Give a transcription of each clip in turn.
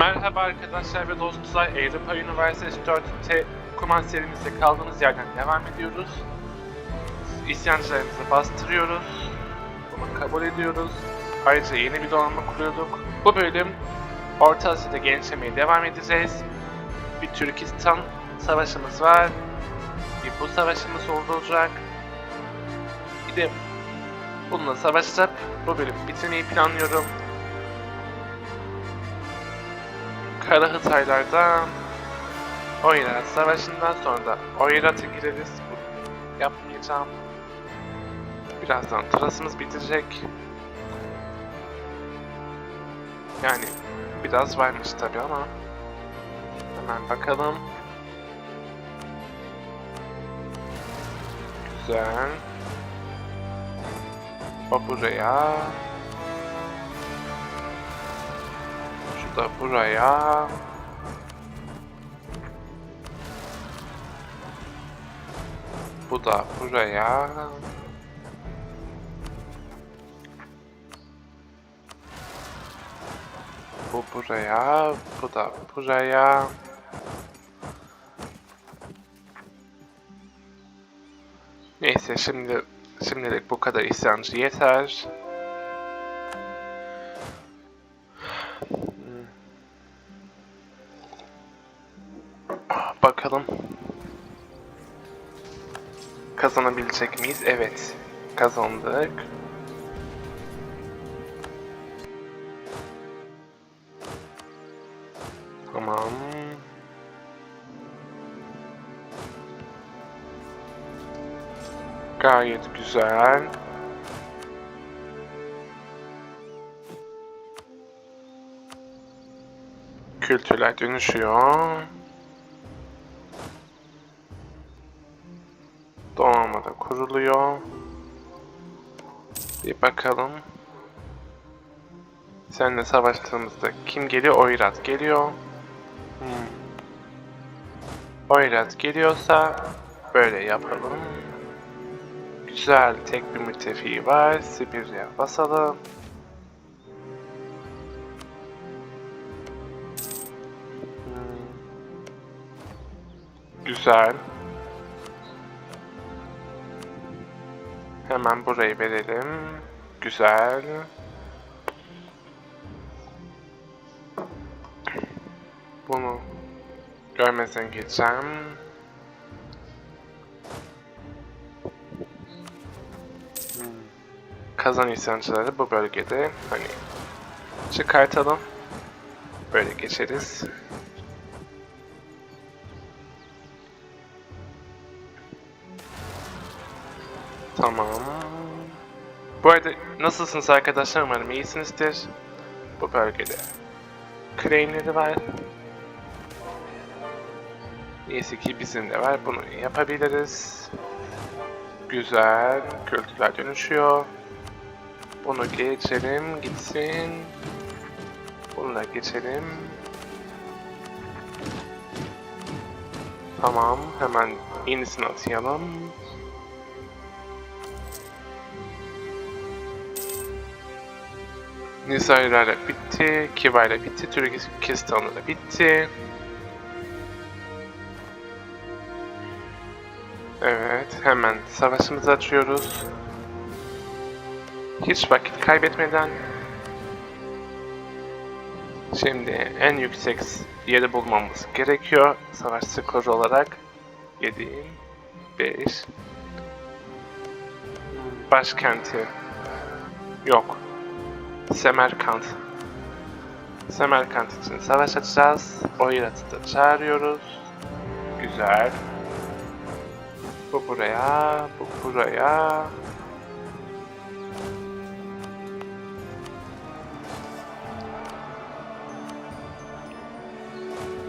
Merhaba arkadaşlar ve dostlar. Avrupa Üniversitesi 4T Kuman serimizde kaldığımız yerden devam ediyoruz. İsyancılarımızı bastırıyoruz. Bunu kabul ediyoruz. Ayrıca yeni bir donanma kuruyorduk. Bu bölüm Orta Asya'da genişlemeye devam edeceğiz. Bir Türkistan savaşımız var. Bir bu savaşımız olacak. Bir de bununla savaşıp bu bölümü bitirmeyi planlıyorum. Kara Hıtaylar'dan Oyrat Savaşı'ndan sonra da gireriz. Bunu yapmayacağım. Birazdan Tras'ımız bitecek. Yani biraz varmış tabi ama hemen bakalım. Güzel. O buraya. Da buraya. Bu da buraya. Bu buraya, bu da buraya. Neyse şimdi şimdilik bu kadar isyancı yeter. Bakalım. Kazanabilecek miyiz? Evet. Kazandık. Tamam. Gayet güzel. Kültürler dönüşüyor. Kuruluyor. Bir bakalım. Seninle savaştığımızda kim geliyor? Oyrat geliyor. Hmm. Oyrat geliyorsa böyle yapalım. Güzel tek bir müttefiği var. Sibirya basalım. Hmm. Güzel. Hemen burayı verelim. Güzel. Bunu görmezden geçeceğim. Hmm. Kazan isyancıları bu bölgede hani çıkartalım. Böyle geçeriz. Nasılsınız arkadaşlar? Umarım iyisinizdir. Bu bölgede crane'leri var. Neyse ki bizim de var. Bunu yapabiliriz. Güzel. Kültürler dönüşüyor. Bunu geçelim. Gitsin. Bunu da geçelim. Tamam. Hemen yenisini atayalım. Nizarlarla bitti, Kiva'yla bitti, Türkistan'la da bitti. Evet, hemen savaşımızı açıyoruz. Hiç vakit kaybetmeden Şimdi en yüksek yeri bulmamız gerekiyor savaş skoru olarak. 7 5 Başkenti yok. Semerkant. Semerkant için savaş açacağız. Oyrat'ı da çağırıyoruz. Güzel. Bu buraya, bu buraya.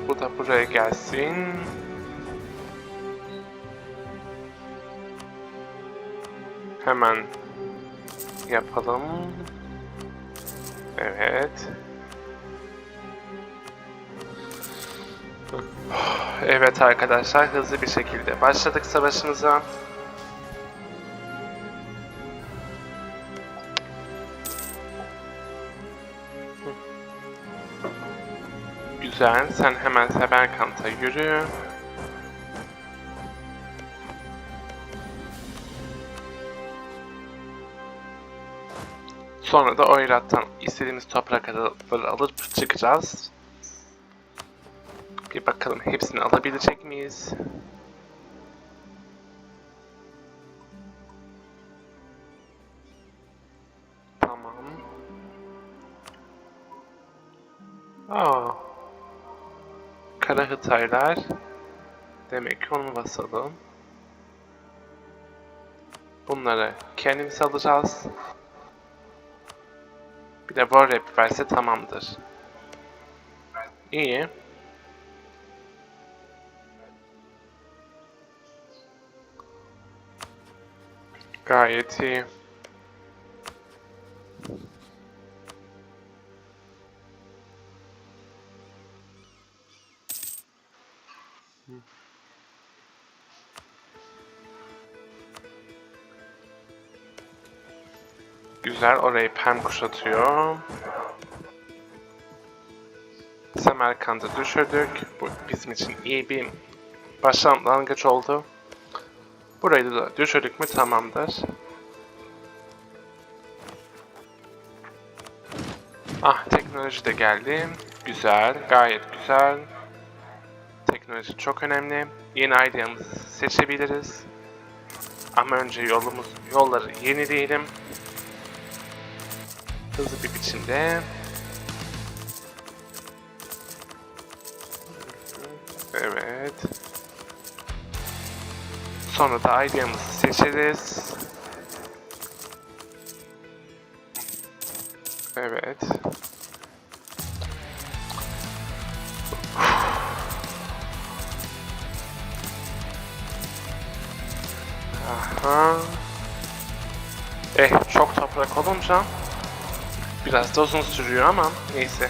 Bu da buraya gelsin. Hemen yapalım. Evet. Evet arkadaşlar hızlı bir şekilde başladık savaşımıza. Güzel. Sen hemen Seberkant'a yürü. Sonra da Oyrat'tan istediğimiz toprakları alıp çıkacağız. Bir bakalım hepsini alabilecek miyiz? Tamam. Aa. Kara Hıtaylar. Demek ki onu basalım. Bunları kendimiz alacağız. Bir de war rap verse tamamdır. İyi. Gayet iyi. Güzel, orayı pem kuşatıyor. Semerkant'ı düşürdük. Bu bizim için iyi bir başlangıç oldu. Burayı da düşürdük mü tamamdır. Ah teknoloji de geldi. Güzel, gayet güzel. Teknoloji çok önemli. Yeni ideamızı seçebiliriz. Ama önce yolumuz, yolları yenileyelim. Hızlı bir biçimde. Evet. Sonra da ideamızı seçeriz. Evet. Aha. Eh çok toprak olunca biraz da uzun sürüyor ama neyse.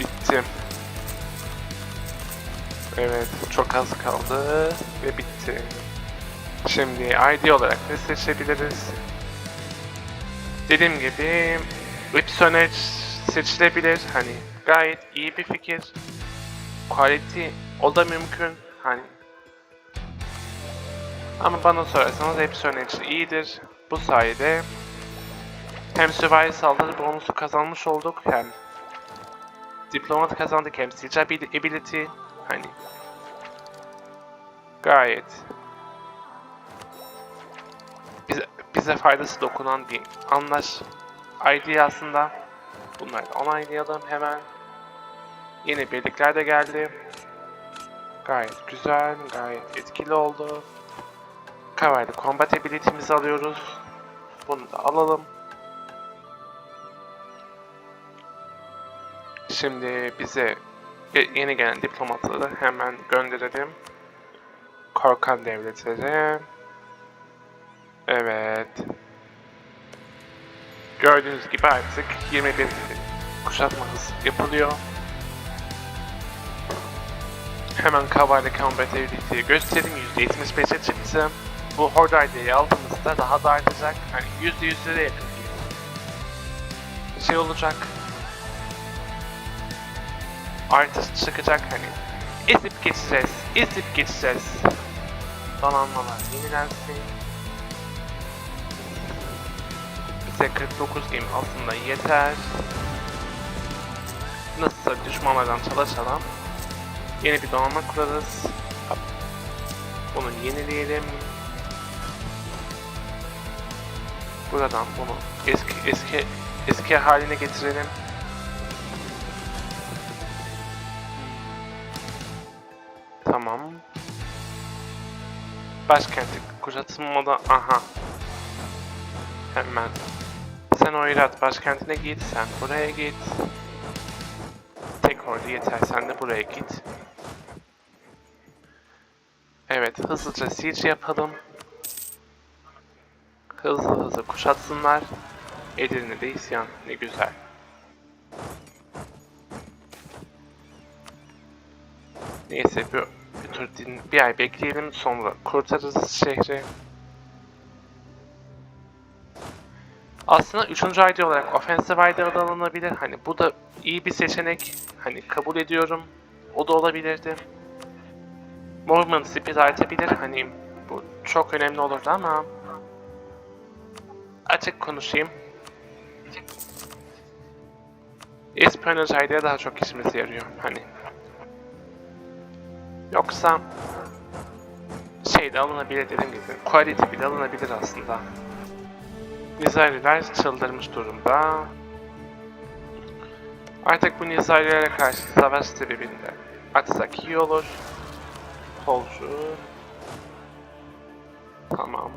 Bitti. Evet çok az kaldı ve bitti. Şimdi ID olarak ne seçebiliriz? Dediğim gibi Ipsonet seçilebilir. Hani gayet iyi bir fikir. Quality o da mümkün. Hani ama bana sorarsanız Ipsonet iyidir. Bu sayede hem süvari saldırı bonusu kazanmış olduk hem diplomat kazandık hem siege ability hani gayet bize, bize faydası dokunan bir anlaş ID aslında. Bunları da onaylayalım hemen. Yeni birlikler de geldi. Gayet güzel, gayet etkili oldu. Cavalry Combat Ability'mizi alıyoruz. Bunu da alalım. Şimdi bize yeni gelen diplomatları hemen gönderelim. Korkan devletleri. Evet. Gördüğünüz gibi artık 21 kuşatmamız yapılıyor. Hemen Cavalry Combat Ability'yi göstereyim. %75'e çıktı. Bu Horde ID'yi aldığımızda daha da artacak. Hani %100'lere yakın bir şey olacak. Artış çıkacak hani. Ezip geçeceğiz. Ezip geçeceğiz. Donanmalar yenilensin. Bize 49 game aslında yeter. Nasılsa düşmanlardan çala yeni bir donanma kurarız. Bunu yenileyelim. Buradan bunu eski eski eski haline getirelim. Tamam. Başkenti kuşatılmadı. Aha. Hemen. Sen Oyrat başkentine git. Sen buraya git. Tek ordu yeter. Sen de buraya git. Evet. Hızlıca siege yapalım. Hızlı hızlı kuşatsınlar. Edirne de isyan. Ne güzel. Neyse bir, bir tur din, bir ay bekleyelim sonra kurtarırız şehri. Aslında üçüncü ID olarak Offensive ID adı alınabilir. Hani bu da iyi bir seçenek. Hani kabul ediyorum. O da olabilirdi. Movement speed artabilir. Hani bu çok önemli olurdu ama açık konuşayım. Espionage ID'ye daha çok işimize yarıyor. Hani yoksa şey de alınabilir dediğim gibi. Quality bile alınabilir aslında. Nizariler çıldırmış durumda. Artık bu Nizarilere karşı savaş sebebinde atsak iyi olur. Solcu. Tamam,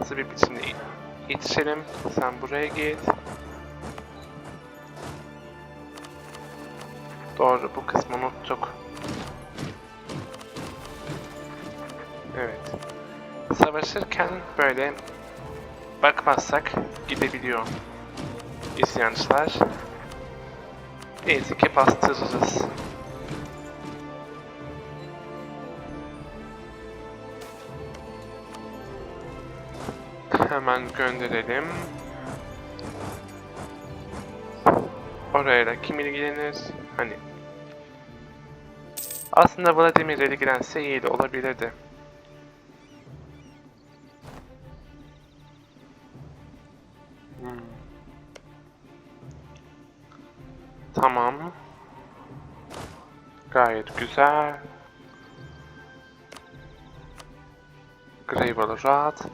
hızlı bir biçimde yetişelim. Sen buraya git. Doğru, bu kısmı unuttuk. Evet. Savaşırken böyle bakmazsak gidebiliyor isyancılar. Neyse ki bastırırız. Hemen gönderelim. Oraya da kim ilgilenir? Hani aslında Vladimir ilgilense iyi olabilirdi. Tamam. Gayet güzel. Gravel rahat.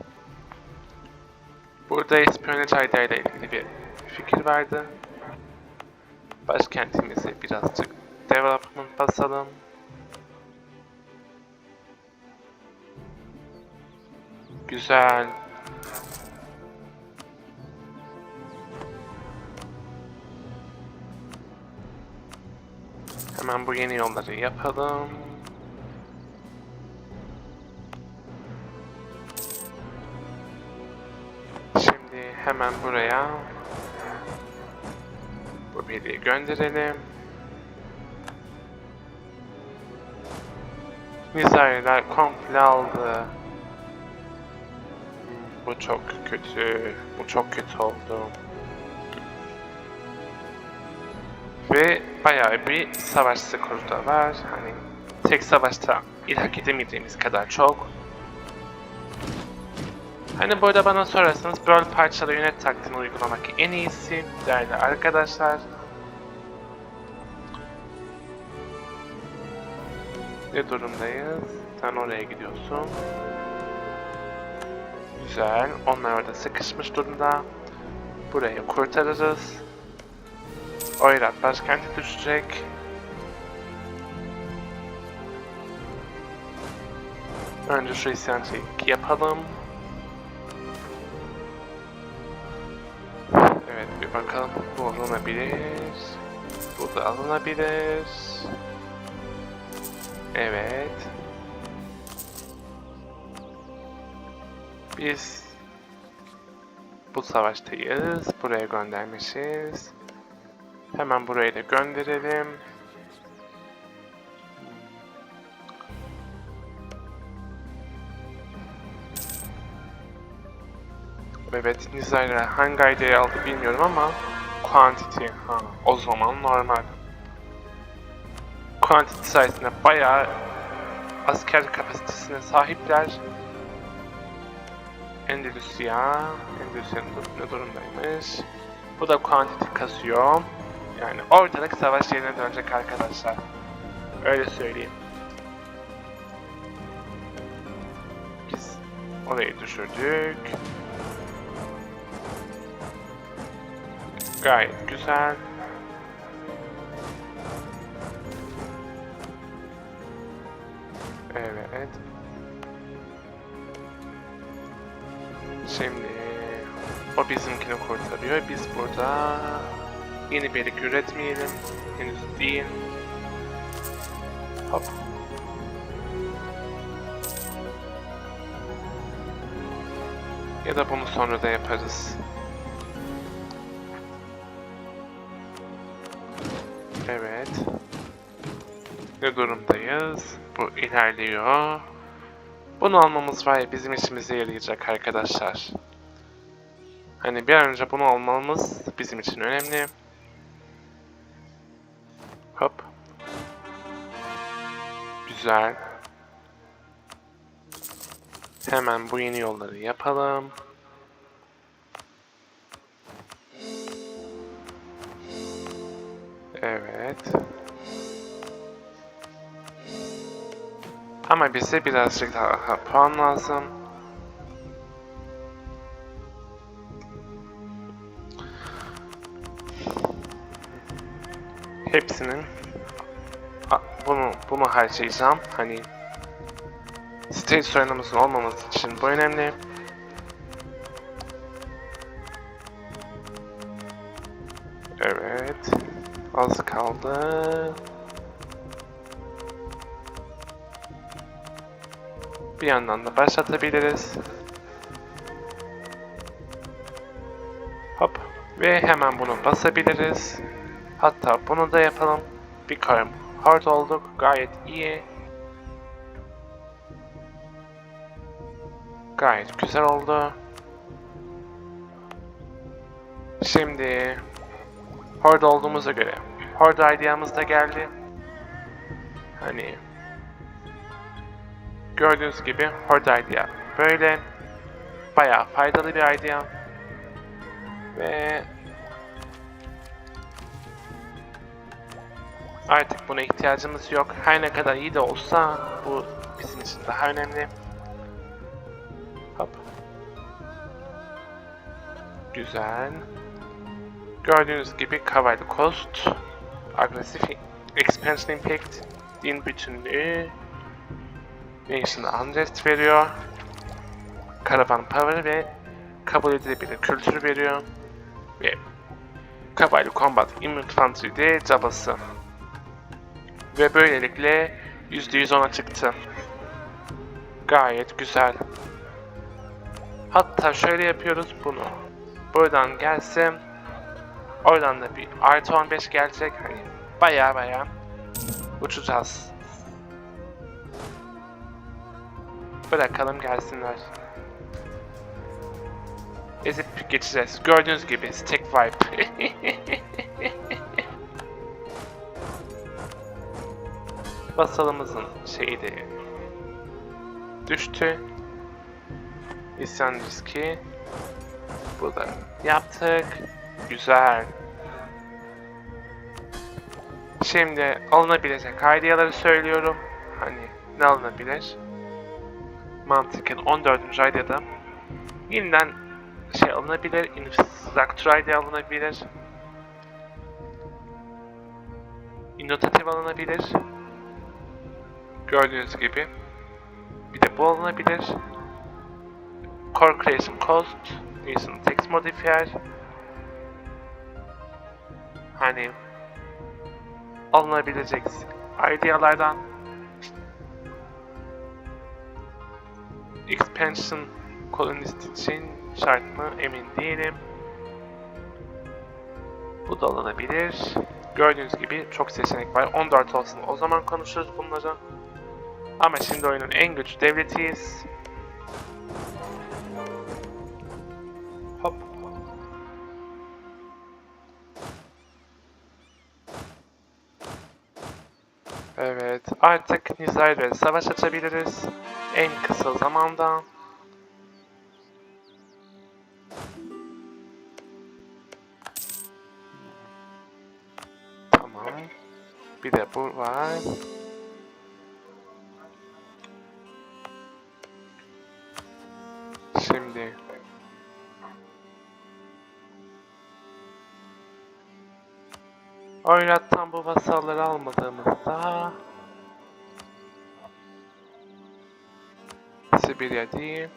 Burada espionage idea ile ilgili bir fikir verdi. Başkentimizi birazcık development basalım. Güzel. Hemen bu yeni yolları yapalım. Hemen buraya bu birliği gönderelim. Mizariler komple aldı. Bu çok kötü. Bu çok kötü oldu. Ve bayağı bir savaş skoru da var. Hani tek savaşta ilhak edemeyeceğimiz kadar çok. Hani bu arada bana sorarsanız Brawl parçalı yönet taktiğini uygulamak en iyisi değerli arkadaşlar. Ne durumdayız? Sen oraya gidiyorsun. Güzel. Onlar orada sıkışmış durumda. Burayı kurtarırız. Oyrat başkenti düşecek. Önce şu isyancıyı yapalım. Alınabilir. Bu da alınabilir. Evet. Biz bu savaştayız. Buraya göndermişiz. Hemen burayı da gönderelim. Evet, Nizar'a hangi ID'yi aldı bilmiyorum ama Quantity, ha, o zaman normal. Quantity sayesinde bayağı asker kapasitesine sahipler. Endülüsya, Endülüsya'nın ne durumdaymış? Bu da quantity kasıyor. Yani ortalık savaş yerine dönecek arkadaşlar. Öyle söyleyeyim. Biz orayı düşürdük. Gayet güzel. Evet. Şimdi o bizimkini kurtarıyor. Biz burada yeni birlik üretmeyelim. Henüz değil. Hop. Ya da bunu sonra da yaparız. Ne durumdayız? Bu ilerliyor. Bunu almamız var ya bizim işimize yarayacak arkadaşlar. Hani bir an önce bunu almamız bizim için önemli. Hop. Güzel. Hemen bu yeni yolları yapalım. Evet. Ama bize birazcık daha puan lazım. Hepsinin bunu bunu harcayacağım. Hani stage sorunumuzun olmaması için bu önemli. Evet. Az kaldı. Bir yandan da başlatabiliriz. Hop. Ve hemen bunu basabiliriz. Hatta bunu da yapalım. Bir karım hard olduk. Gayet iyi. Gayet güzel oldu. Şimdi Horde olduğumuza göre Horde ID'miz da geldi. Hani gördüğünüz gibi Horde idea böyle bayağı faydalı bir idea ve artık buna ihtiyacımız yok. Her ne kadar iyi de olsa bu bizim için daha önemli. Hop. Güzel. Gördüğünüz gibi Cavalry Cost, Agresif Expansion Impact, din bütünlüğü, Nation Unrest veriyor, Caravan Power ve kabul edilebilir kültür veriyor ve Cavalry Combat Infantry'de cabası. Ve böylelikle %110'a çıktı. Gayet güzel. Hatta şöyle yapıyoruz bunu. Buradan gelse Oradan da bir artı 15 gelecek. Hani baya baya uçacağız. Bırakalım gelsinler. Ezip geçeceğiz. Gördüğünüz gibi stack wipe. Basalımızın şeyi de düştü. İsyan riski. Bu da yaptık. Güzel. Şimdi alınabilecek ideaları söylüyorum. Hani ne alınabilir? Mantıken 14. ideada yeniden şey alınabilir. Infrastructure alınabilir. Innovative alınabilir. Gördüğünüz gibi. Bir de bu alınabilir. Core Creation Cost. Nation Text Modifier. Hani alınabilecek idealardan expansion kolonist için şart mı emin değilim. Bu da alınabilir. Gördüğünüz gibi çok seçenek var. 14 olsun. O zaman konuşuruz bunları. Ama şimdi oyunun en güçlü devletiyiz. Hop. Evet, artık Nizar'la savaş açabiliriz. En kısa zamanda. Tamam. Bir de bu var. Şimdi Oyrattan bu vasalları almadığımızda Sibirya değil.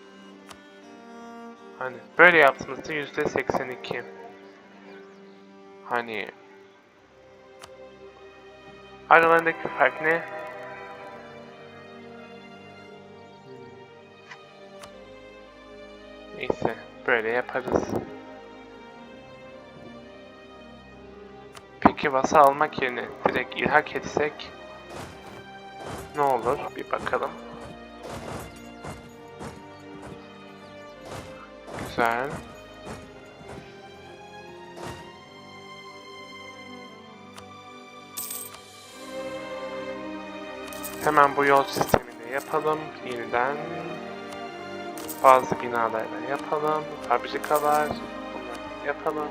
Hani böyle yaptığımızda yüzde 82. Hani aralarındaki fark ne? Neyse böyle yaparız. Peki vasa almak yerine direkt ilhak etsek olur? Bir bakalım. Güzel. Hemen bu yol sistemini yapalım. Yeniden bazı binalarla yapalım. Fabrikalar yapalım.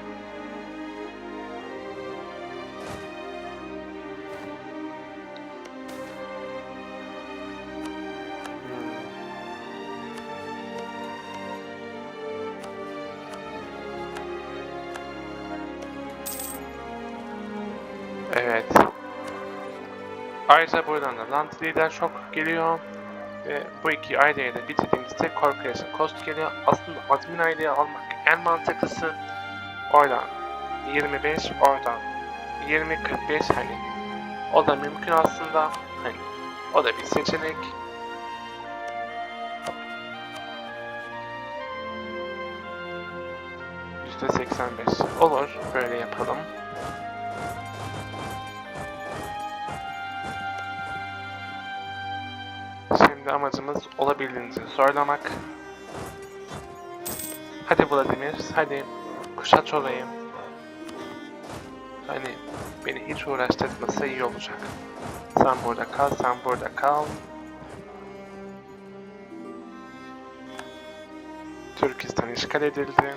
Ayrıca buradan da Land Leader geliyor. Ve bu iki aileyi de bitirdiğimizde Corporation Cost geliyor. Aslında admin aileyi almak en mantıklısı. Oradan 25, oradan 20-45 hani o da mümkün aslında. Hani o da bir seçenek. %85 olur. Böyle yapalım. Şimdi amacımız olabildiğince zorlamak. Hadi Vladimir, hadi kuşat olayım. Hani beni hiç uğraştırmasa iyi olacak. Sen burada kal, sen burada kal. Türkistan işgal edildi.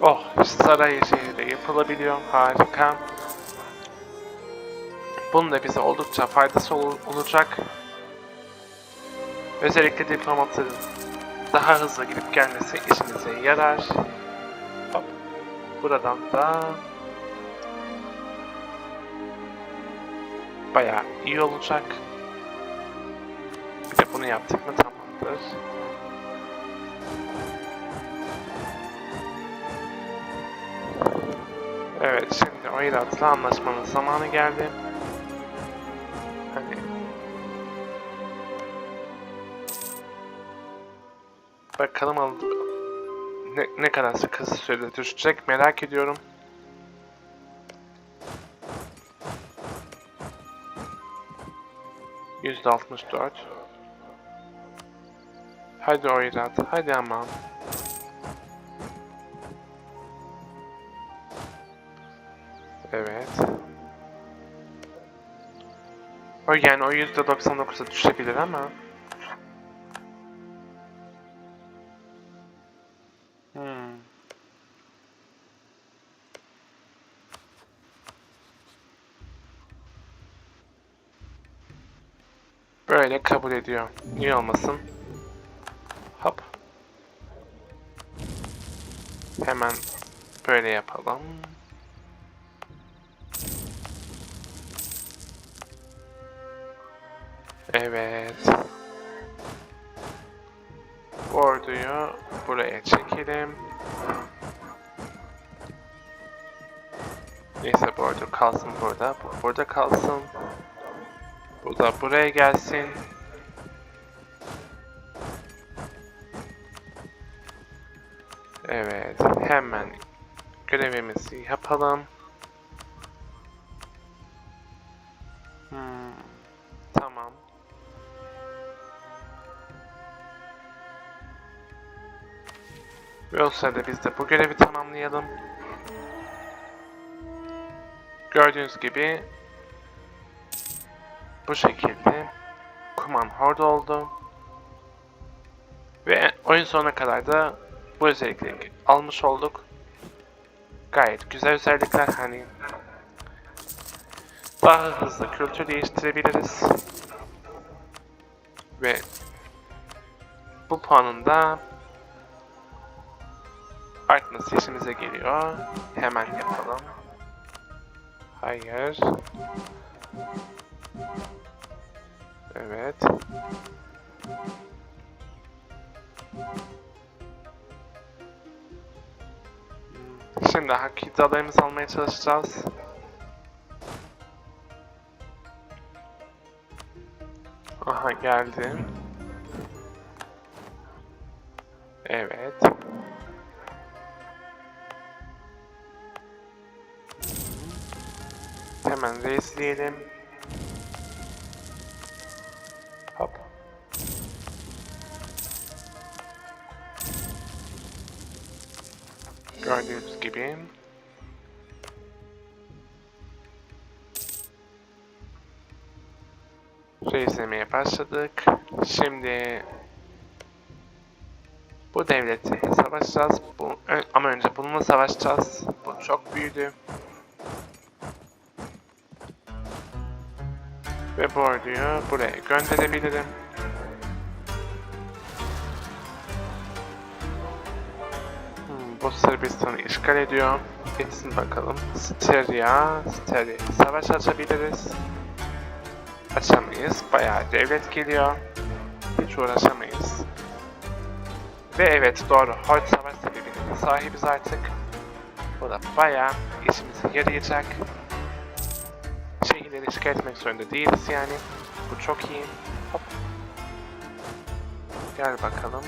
Oh, saray şehri yapılabiliyor. Harika. Bunun da bize oldukça faydası ol- olacak. Özellikle diplomatların daha hızlı gidip gelmesi işimize yarar. Hop. Buradan da bayağı iyi olacak. Bir de bunu yaptık mı tamamdır. Evet şimdi o iratla anlaşmanın zamanı geldi. Bakalım al ne, ne kadar kısa sürede düşecek merak ediyorum. Yüzde altmış dört. Hadi oyrat, hadi aman. Evet. O yani o yüzde 99'a düşebilir ama. Ediyor. Niye olmasın? Hop. Hemen böyle yapalım. Evet. Orduyu buraya çekelim. Neyse bu ordu kalsın burada. Bu burada kalsın. Bu da buraya gelsin. Evet. Hemen görevimizi yapalım. Hmm, tamam. Ve o sırada biz de bu görevi tamamlayalım. Gördüğünüz gibi bu şekilde Kuman Horde oldu. Ve oyun sonuna kadar da bu özellikleri almış olduk. Gayet güzel özellikler hani daha hızlı kültür değiştirebiliriz. Ve bu puanın da artması işimize geliyor. Hemen yapalım. Hayır. Evet. Şimdi hak iddialarımızı almaya çalışacağız. Aha geldi. Evet. Hemen reisleyelim. Gördüğünüz gibi. Reislemeye başladık. Şimdi bu devleti savaşacağız. Bu, ama önce bununla savaşacağız. Bu çok büyüdü. Ve bu orduyu buraya gönderebilirim. Bu Sırbistan'ı işgal ediyor. Gitsin bakalım. Sterya, Sterya savaş açabiliriz. Açamayız. Bayağı devlet geliyor. Hiç uğraşamayız. Ve evet doğru. Hoyt savaş sebebinin sahibiz artık. Bu da bayağı işimize yarayacak. Şehirleri işgal etmek zorunda değiliz yani. Bu çok iyi. Hop. Gel bakalım.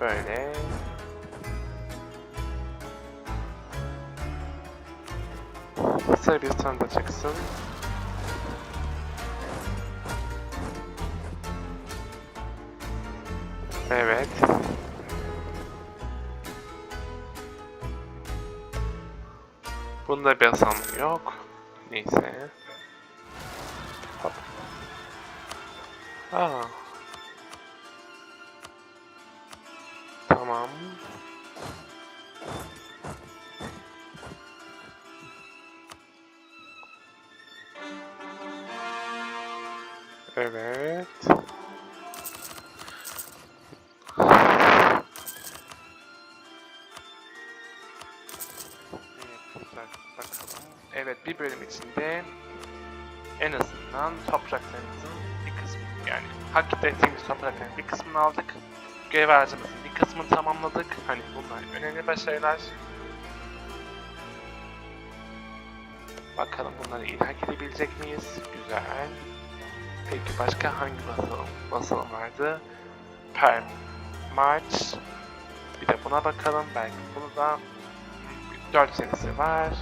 Böyle. Sırbistan da çıksın. Evet. Bunda bir asanlığı yok. Neyse. Hop. Aa. En azından topraklarımızın bir kısmı yani hak ettiğimiz toprakların bir kısmını aldık. Görev harcamızın bir kısmını tamamladık. Hani bunlar önemli başarılar. Bakalım bunları ilhak edebilecek miyiz? Güzel. Peki başka hangi basalım, basalım vardı? Per March. Bir de buna bakalım. Belki bunu da 4 senesi var.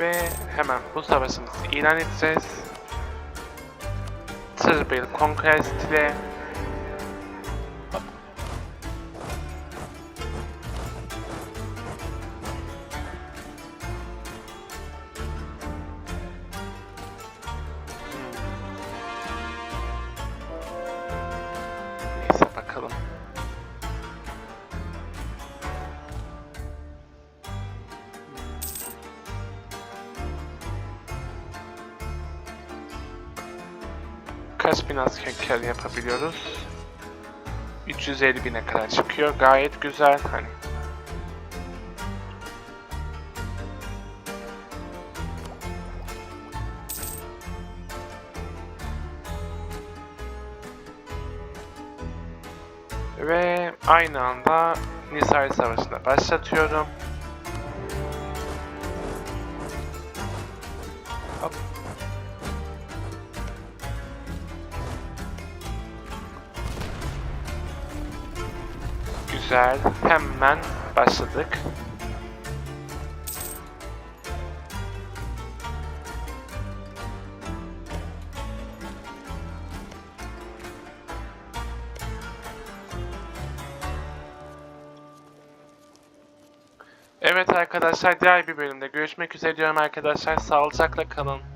Ve hemen bu savaşımızı ilan edeceğiz. Tırbil Conquest ile kar yapabiliyoruz? 350 bine kadar çıkıyor. Gayet güzel. Hani Ve aynı anda Nisari Savaşı'na başlatıyorum. Güzel. Hemen başladık. Evet arkadaşlar diğer bir bölümde görüşmek üzere diyorum arkadaşlar. Sağlıcakla kalın.